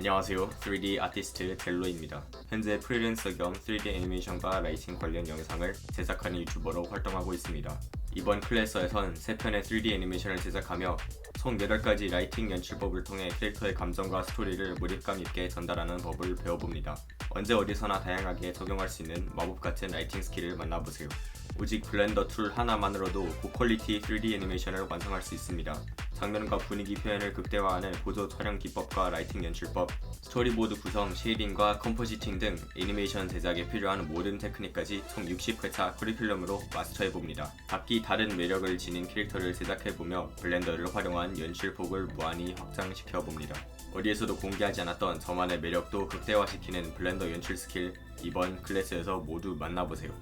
안녕하세요. 3D 아티스트 델로입니다. 현재 프리랜서 겸 3D 애니메이션과 라이팅 관련 영상을 제작하는 유튜버로 활동하고 있습니다. 이번 클래스에선 3편의 3D 애니메이션을 제작하며 총 8가지 라이팅 연출법을 통해 캐릭터의 감정과 스토리를 몰입감 있게 전달하는 법을 배워봅니다. 언제 어디서나 다양하게 적용할 수 있는 마법 같은 라이팅 스킬을 만나보세요. 오직 블렌더 툴 하나만으로도 고퀄리티 3D 애니메이션을 완성할 수 있습니다. 장면과 분위기 표현을 극대화하는 보조 촬영 기법과 라이팅 연출법, 스토리보드 구성, 쉐이딩과 컴포지팅 등 애니메이션 제작에 필요한 모든 테크닉까지 총 60회차 커리큘럼으로 마스터해봅니다. 각기 다른 매력을 지닌 캐릭터를 제작해보며 블렌더를 활용한 연출폭을 무한히 확장시켜봅니다. 어디에서도 공개하지 않았던 저만의 매력도 극대화시키는 블렌더 연출 스킬 이번 클래스에서 모두 만나보세요.